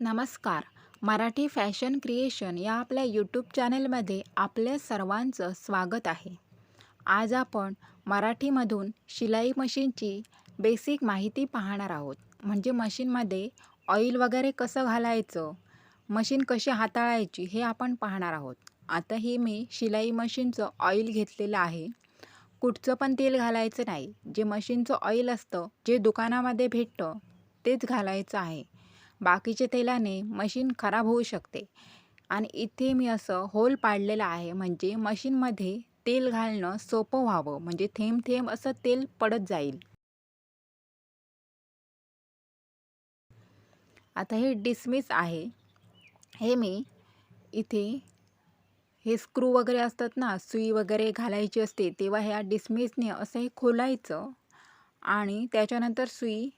नमस्कार. Marathi fashion creation या आपल्या यूट्यूब चॅनेलमध्ये आपल्या सर्वांचं स्वागत आहे. आज आपण मराठीमधून शिलाई मशीनची बेसिक माहिती पाहणार आहोत. म्हणजे मशीनमध्ये ऑइल वगैरे कसं घालायचं मशीन कशी हाताळायची हे आपण पाहणार आहोत. आता हे मी शिलाई मशीनचं ऑइल घेतलेलं आहे. कुठचं पण तेल घालायचं नाही. जे मशीनचं ऑइल असतं जे दुकानामध्ये भेटतं तेच घालायचं आहे. बाकीचे तेलाने मशीन खराब होऊ शकते. आणि इथे मी असं होल पाडलेलं आहे म्हणजे मशीनमध्ये तेल घालणं सोपं व्हावं. म्हणजे थेंब थेंब असं तेल पडत जाईल. आता हे डिसमिस आहे. हे मी इथे हे स्क्रू वगैरे असतात ना सुई वगैरे घालायची असते तेव्हा ह्या डिसमिसने असं हे खोलायचं आणि त्याच्यानंतर सुई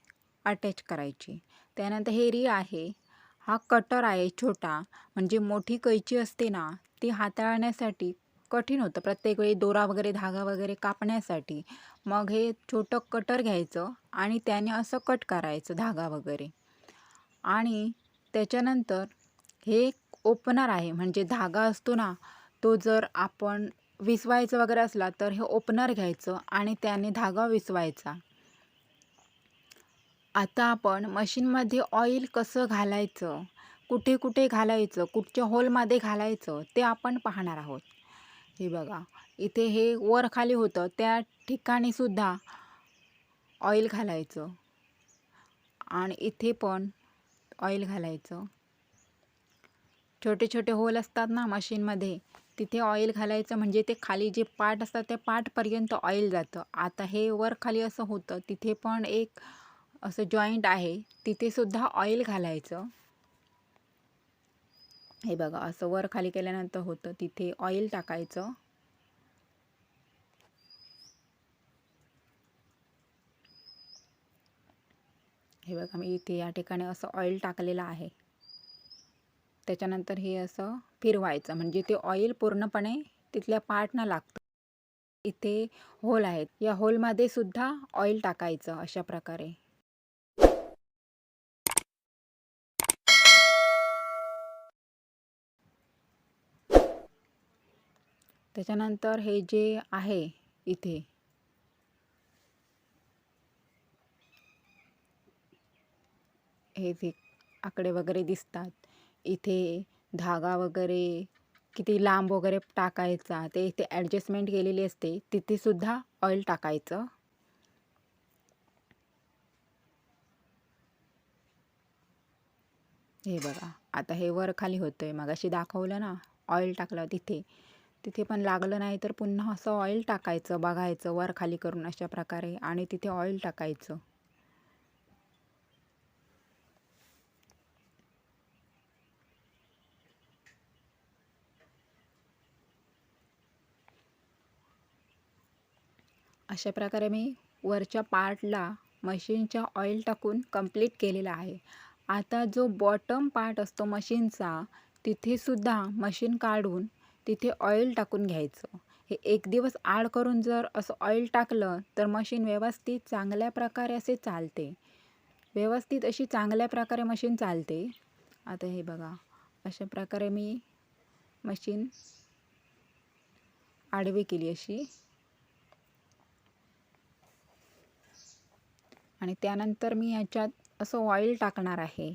अटॅच करायची. त्यानंतर हे री आहे. हा कटर आहे छोटा. म्हणजे मोठी कैची असते ना ती हाताळण्यासाठी कठीण होतं. प्रत्येक वेळी दोरा वगैरे धागा वगैरे कापण्यासाठी. मग हे छोटं कटर घ्यायचं आणि त्याने असं कट करायचं धागा वगैरे. आणि त्याच्यानंतर हे ओपनर आहे. म्हणजे धागा असतो ना तो जर आपण विसवायचं वगैरे असला तर हे ओपनर घ्यायचं आणि त्याने धागा विसवायचा. आता आपण मशीनमध्ये ऑइल कसं घालायचं? कुठे कुठे घालायचं? कुठच्या होलमध्ये घालायचं? ते आपण पाहणार आहोत. हे बघा इथे हे वर खाली होतं. त्या ठिकाणीसुद्धा ऑइल घालायचं. आणि इथे पण ऑइल घालायचं. छोटे छोटे होल असतात ना मशीनमध्ये तिथे ऑइल घालायचं. म्हणजे ते खाली जे पार्ट असतात त्या पार्टपर्यंत ऑइल जातं. आता हे वर खाली असं होतं तिथे पण एक असं जॉईंट आहे तिथेसुद्धा ऑइल घालायचं. हे बघा असं वर खाली केल्यानंतर होतं तिथे ऑइल टाकायचं. हे बघा मी इथे या ठिकाणी असं ऑइल टाकलेलं आहे. त्याच्यानंतर हे असं फिरवायचं म्हणजे ते ऑइल पूर्णपणे तिथल्या पार्टना लागतं. इथे होल आहेत. या होलमध्ये सुद्धा ऑइल टाकायचं अशा प्रकारे. त्याच्यानंतर हे जे आहे इथे हे जे आकडे वगैरे दिसतात इथे धागा वगैरे किती लांब वगैरे टाकायचा ते इथे ॲडजस्टमेंट केलेली असते तिथे सुद्धा ऑइल टाकायचं. हे बघा आता हे वर खाली होतंय मगाशी दाखवलं ना ऑइल टाकलं तिथे. तिथे पण लागलं नाही तर पुन्हा असं ऑइल टाकायचं बघायचं वर खाली करून अशा प्रकारे आणि तिथे ऑइल टाकायचं. अशा प्रकारे मी वरच्या पार्टला मशीनच्या ऑइल टाकून कंप्लीट केलेला आहे. आता जो बॉटम पार्ट असतो मशीनचा तिथेसुद्धा मशीन काढून तिथे ऑइल टाकून घ्यायचं. हे एक दिवस आड करून जर असं ऑइल टाकलं तर मशीन व्यवस्थित चांगल्या प्रकारे असे चालते. व्यवस्थित अशी चांगल्या प्रकारे मशीन चालते. आता हे बघा अशा प्रकारे मी मशीन आडवी केली अशी. आणि त्यानंतर मी ह्याच्यात असं ऑइल टाकणार आहे.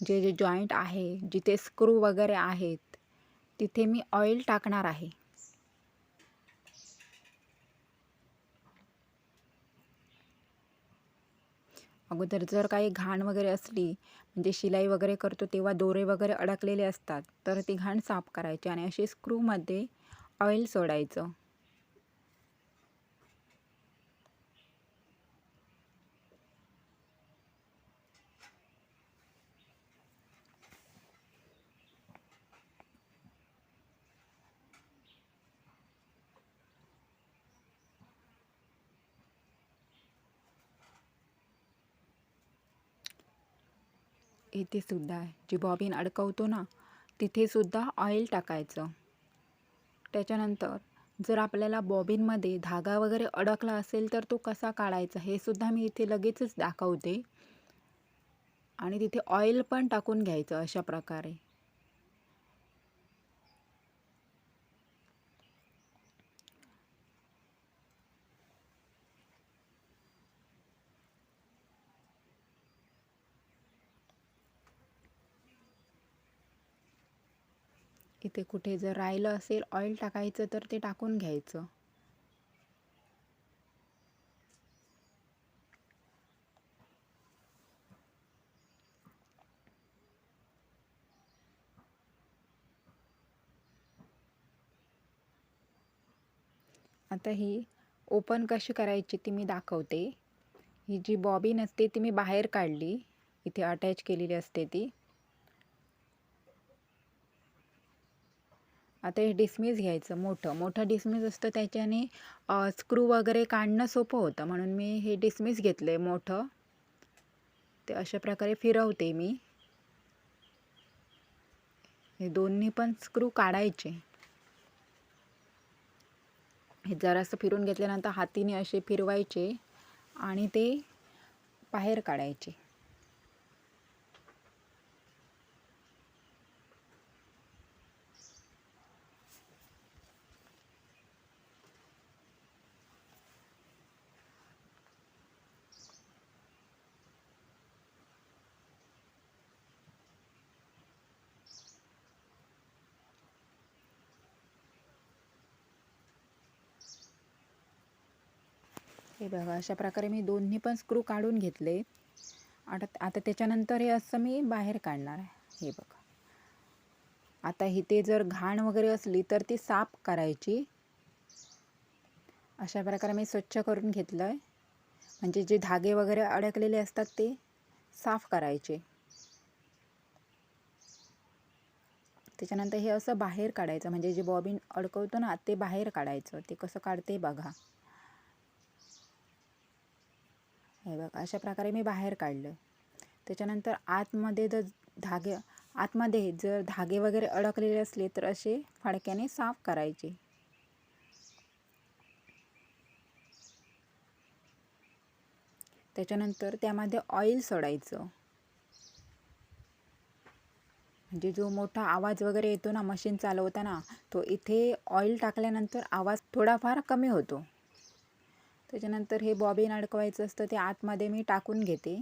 जे जे जॉईंट आहे जिथे स्क्रू वगैरे आहेत तिथे मी ऑइल टाकणार आहे. अगोदर जर काही घाण वगैरे असली म्हणजे शिलाई वगैरे करतो तेव्हा दोरे वगैरे अडकलेले असतात तर ती घाण साफ करायची आणि अशी स्क्रूमध्ये ऑइल सोडायचं. इथे सुद्धा जी बॉबिन अडकवतो ना तिथेसुद्धा ऑइल टाकायचं. त्याच्यानंतर जर आपल्याला बॉबिनमध्ये धागा वगैरे अडकला असेल तर तो कसा काढायचा हे सुद्धा मी इथे लगेचच दाखवते. आणि तिथे ऑइल पण टाकून घ्यायचं अशा प्रकारे. इथे कुठे जर राहिलं असेल ऑइल टाकायचं तर ते टाकून घ्यायचं. आता ही ओपन कशी करायची ती मी दाखवते. ही जी बॉबीन असते ती मी बाहेर काढली. इथे अटॅच केलेली असते ती. आता हे डिसमिस घ्यायचं मोठं. मोठं डिसमिस असतं त्याच्याने स्क्रू वगैरे काढणं सोपं होतं. म्हणून मी हे डिसमिस घेतलं आहे मोठं. ते अशा प्रकारे फिरवते मी. हे दोन्ही पण स्क्रू काढायचे. हे जरासं फिरून घेतल्यानंतर हातीने असे फिरवायचे आणि ते बाहेर काढायचे. हे बघा अशा प्रकारे मी दोन्ही पण स्क्रू काढून घेतले. आता आता त्याच्यानंतर हे असं मी बाहेर काढणार आहे. हे बघा. आता इथे जर घाण वगैरे असली तर ती साफ करायची. अशा प्रकारे मी स्वच्छ करून घेतलं आहे म्हणजे जे धागे वगैरे अडकलेले असतात ते साफ करायचे. त्याच्यानंतर हे असं बाहेर काढायचं. म्हणजे जे बॉबिन अडकवतो ना ते बाहेर काढायचं. ते कसं काढते बघा. हे बघ अशा प्रकारे मी बाहेर काढलं. त्याच्यानंतर आतमध्ये जर धागे आतमध्ये जर धागे वगैरे अडकलेले असले तर असे फडक्याने साफ करायचे. त्याच्यानंतर त्यामध्ये ऑइल सोडायचं. म्हणजे जो मोठा आवाज वगैरे येतो ना मशीन चालवताना तो इथे ऑइल टाकल्यानंतर आवाज थोडाफार कमी होतो. त्याच्यानंतर हे बॉबिन अडकवायचं असतं ते आतमध्ये मी टाकून घेते.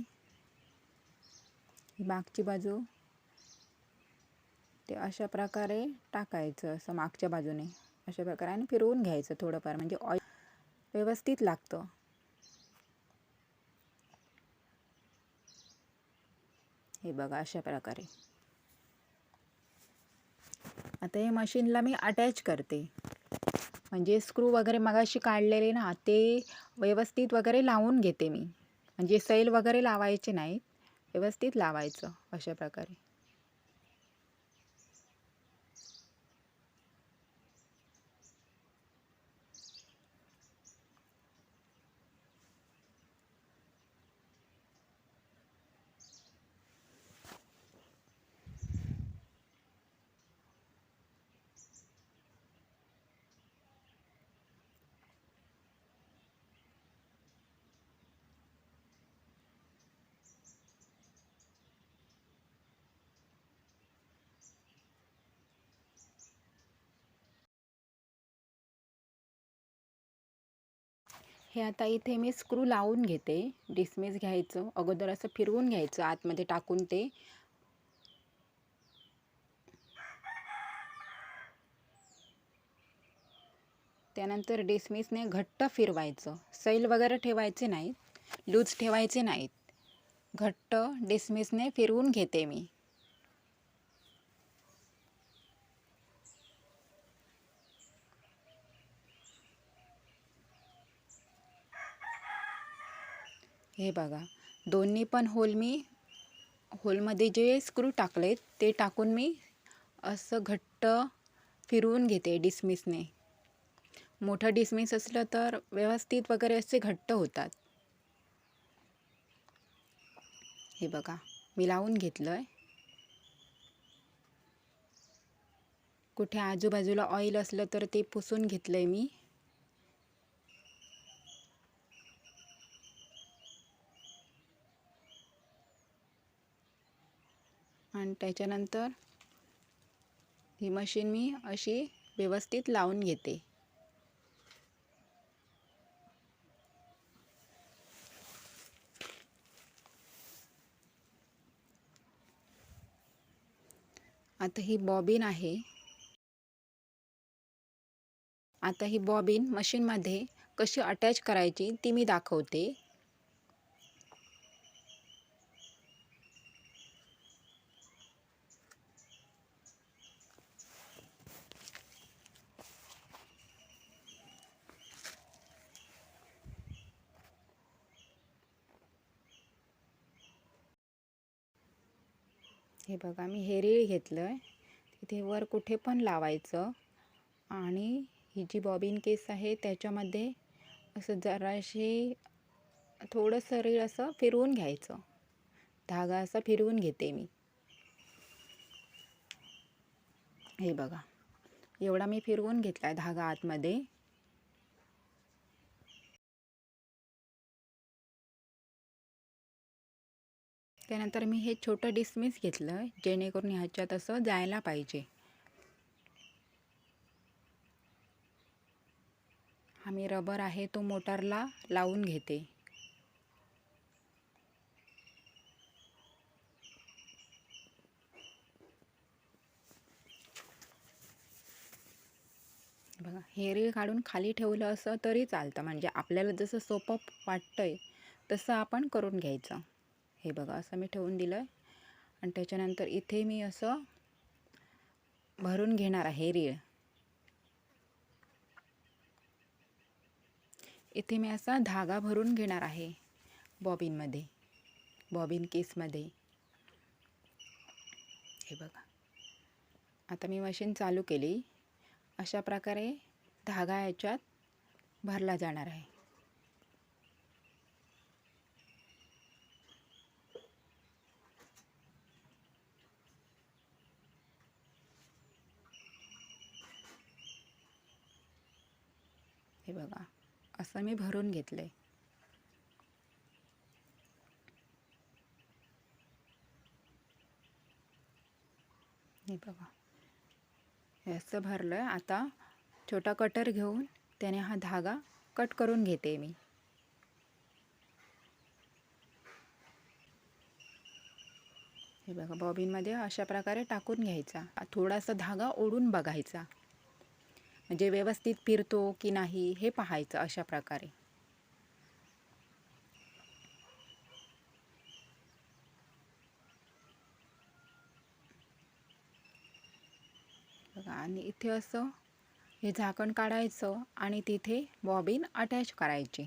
ही मागची बाजू. ते अशा प्रकारे टाकायचं असं मागच्या बाजूने. अशा प्रकारे आणि फिरवून घ्यायचं थोडंफार म्हणजे ऑइल व्यवस्थित लागतं. हे बघा अशा प्रकारे. आता हे मशीनला मी अटॅच करते. म्हणजे स्क्रू वगैरे मगाशी काढलेले ना ते व्यवस्थित वगैरे लावून घेते मी. म्हणजे सैल वगैरे लावायचे नाहीत व्यवस्थित लावायचं अशा प्रकारे. हे आता इथे मी स्क्रू लावून घेते. डिसमिस घ्यायचं. अगोदर असं फिरवून घ्यायचं आतमध्ये टाकून ते. त्यानंतर डिसमिसने घट्ट फिरवायचं. सैल वगैरे ठेवायचे नाहीत. लूज ठेवायचे नाहीत. घट्ट डिसमिसने फिरवून घेते मी. हे बघा दोन्ही पण होल मी होलमध्ये जे स्क्रू टाकलेत ते टाकून मी असं घट्ट फिरवून घेते डिसमिसने मोठं डिसमिस असलं तर व्यवस्थित वगैरे असे घट्ट होतात. हे बघा मी लावून घेतलं आहे कुठे आजूबाजूला ऑइल असलं तर ते पुसून घेतलं आहे मी. आणि त्याच्यानंतर ही मशीन मी अशी व्यवस्थित लावून घेते. आता ही बॉबिन आहे. आता ही बॉबिन मशीनमध्ये कशी अटॅच करायची ती मी दाखवते. हे बघा मी हे रीळ घेतलं आहे तिथे वर कुठे पण लावायचं. आणि ही जी बॉबिन केस आहे त्याच्यामध्ये असं जराशी थोडंसं रीळ असं फिरवून घ्यायचं. धागा असा फिरवून घेते मी. हे बघा एवढा मी फिरवून घेतला आहे धागा आतमध्ये. त्यानंतर मी हे छोटं डिसमिस घेतलं जेणेकरून ह्याच्यात असं जायला पाहिजे. हा मी रबर आहे तो मोटारला लावून घेते. बघा हे रीळ काढून खाली ठेवलं असं तरी चालतं. म्हणजे आपल्याला जसं सोपं वाटतंय तसं आपण करून घ्यायचं. हे बघा असं मी ठेवून दिलं आहे आणि त्याच्यानंतर इथे मी असं भरून घेणार आहे रीळ. इथे मी असा धागा भरून घेणार आहे बॉबिनमध्ये बॉबिन केसमध्ये. हे बघा. आता मी मशीन चालू केली. अशा प्रकारे धागा याच्यात भरला जाणार आहे. हे बघा असं मी भरून घेतलं आहे हे बघा हे असं भरलं आहे आता छोटा कटर घेऊन त्याने हा धागा कट करून घेते मी. हे बघा बॉबीनमध्ये अशा प्रकारे टाकून घ्यायचा. थोडासा धागा ओढून बघायचा. म्हणजे व्यवस्थित फिरतो की नाही हे पाहायचं अशा प्रकारे. बघा आणि इथे असं हे झाकण काढायचं आणि तिथे बॉबिन अटॅच करायची.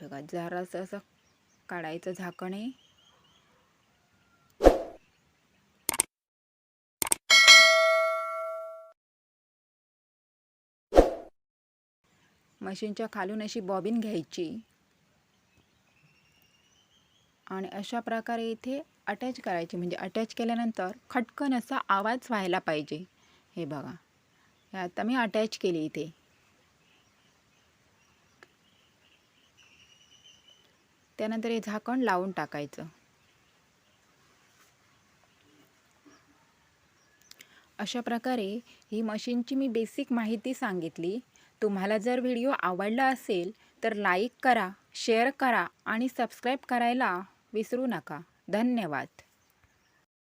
बघा जरासं असं काढायचं झाकण आहे मशीनच्या खालून अशी बॉबिन घ्यायची. आणि अशा प्रकारे इथे अटॅच करायची. म्हणजे अटॅच केल्यानंतर खटकन असा आवाज व्हायला पाहिजे. हे बघा. हे आता मी अटॅच केली इथे. त्यानंतर हे झाकण लावून टाकायचं. अशा प्रकारे ही मशीनची मी बेसिक माहिती सांगितली. तुम्हाला जर व्हिडिओ आवडला असेल तर लाईक करा शेअर करा आणि सबस्क्राईब करायला विसरू नका. धन्यवाद.